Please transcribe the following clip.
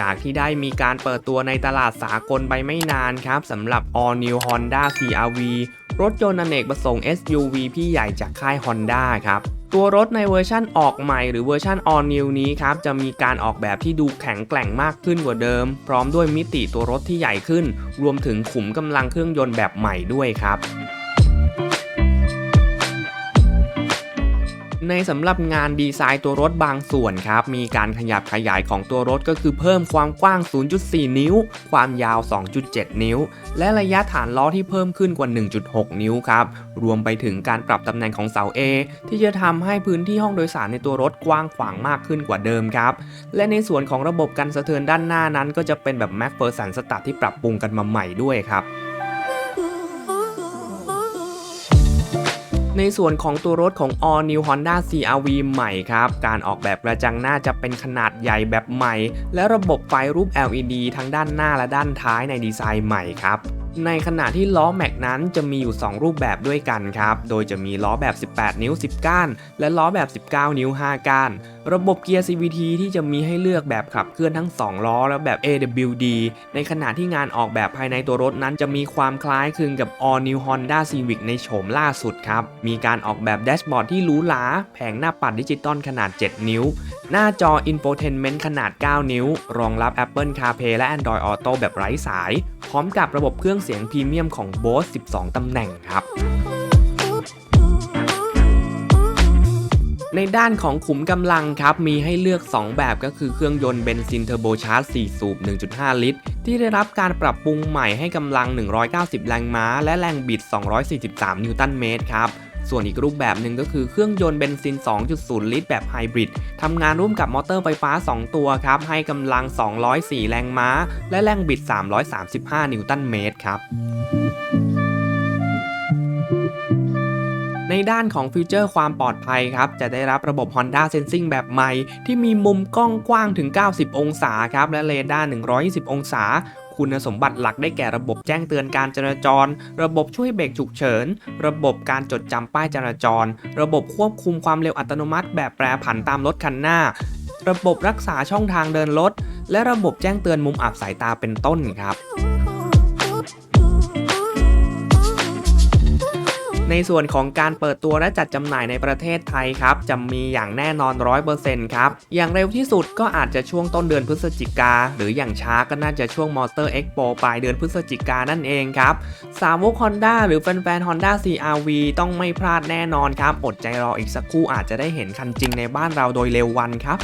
จากที่ได้มีการเปิดตัวในตลาดสากลไปไม่นานครับสำหรับ All New Honda CRV รถยนต์อเนกประสงค์ SUV พี่ใหญ่จากค่าย Honda ครับตัวรถในเวอร์ชั่นออกใหม่หรือเวอร์ชั่น All New นี้ครับจะมีการออกแบบที่ดูแข็งแกร่งมากขึ้นกว่าเดิม พร้อมด้วยมิติตัวรถที่ใหญ่ขึ้น รวมถึงขุมกำลังเครื่องยนต์แบบใหม่ด้วยครับ ในสำหรับงานดีไซน์ตัวรถบางส่วนครับ มีการขยับขยายของตัวรถก็คือเพิ่มความกว้าง 0.4 นิ้ว ความยาว 2.7 นิ้ว และระยะฐานล้อที่เพิ่มขึ้นกว่า 1.6 นิ้วครับ รวมไปถึงการปรับตำแหน่งของเสา A ที่จะทำให้พื้นที่ห้องโดยสารในตัวรถกว้างขวางมากขึ้นกว่าเดิมครับ และในส่วนของระบบกันสะเทือนด้านหน้านั้น ก็จะเป็นแบบ Mac p e r s o n สตัดที่ปรับปรุงกันมาใหม่ด้วยครับ ในส่วนของตัวรถของ All New Honda CRV ใหม่ครับ การออกแบบกระจังหน้าจะเป็นขนาดใหญ่แบบใหม่ และระบบไฟรูป LED ทั้งด้านหน้าและด้านท้ายในดีไซน์ใหม่ครับในขณะที่ล้อแม็กนั้นจะมีอยู่ 2 รูปแบบด้วยกันครับ โดยจะมีล้อแบบ 18 นิ้ว 10 ก้าน และล้อแบบ 19 นิ้ว 5 ก้าน ระบบเกียร์ CVT ที่จะมีให้เลือกแบบขับเคลื่อนทั้ง 2 ล้อ และแบบ AWD ในขณะที่งานออกแบบภายในตัวรถนั้นจะมีความคล้ายคลึงกับ All New Honda Civic ในโฉมล่าสุดครับ มีการออกแบบแดชบอร์ดที่หรูหราแผงหน้าปัดดิจิตอลขนาด 7 นิ้ว หน้าจอ Infotainment ขนาด 9 นิ้ว รองรับ Apple CarPlay และ Android Auto แบบไร้สาย พร้อมกับระบบเครื่องเสียงพรีเมียมของ Bose 12 ตำแหน่งครับ ในด้านของขุมกำลังครับ มีให้เลือก 2 แบบก็คือเครื่องยนต์เบนซินเทอร์โบชาร์จ 4 สูบ 1.5 ลิตร ที่ได้รับการปรับปรุงใหม่ให้กำลัง 190 แรงม้า และแรงบิด 243 นิวตันเมตรครับส่วนอีกรูปแบบหนึ่งก็คือเครื่องยนต์เบนซิน 2.0 ลิตรแบบไฮบริดทำงานร่วมกับมอเตอร์ไฟฟ้า 2 ตัวครับ ให้กำลัง 204 แรงม้า และแรงบิด 335 นิวตันเมตรครับ ในด้านของฟีเจอร์ความปลอดภัยครับ จะได้รับระบบ Honda Sensing แบบใหม่ ที่มีมุมกล้องกว้างถึง 90 องศาครับ และเรดาร์120 องศาคุณสมบัติหลักได้แก่ระบบแจ้งเตือนการจราจร ระบบช่วยเบรกฉุกเฉิน ระบบการจดจำป้ายจราจร ระบบควบคุมความเร็วอัตโนมัติ แบบแปรผันตามรถคันหน้า ระบบรักษาช่องทางเดินรถ และระบบแจ้งเตือนมุมอับสายตาเป็นต้นครับ ในส่วนของการเปิดตัวและจัดจำหน่ายในประเทศไทยครับ จะมีอย่างแน่นอน 100%ครับ อย่างเร็วที่สุดก็อาจจะช่วงต้นเดือนพฤศจิกา หรืออย่างช้าก็น่าจะช่วงมอเตอร์เอ็กโปปลายเดือนพฤศจิกานั่นเองครับ สาวก Honda หรือแฟนๆ Honda CRV ต้องไม่พลาดแน่นอนครับ อดใจรออีกสักครู่อาจจะได้เห็นคันจริงในบ้านเราโดยเร็ววันครับ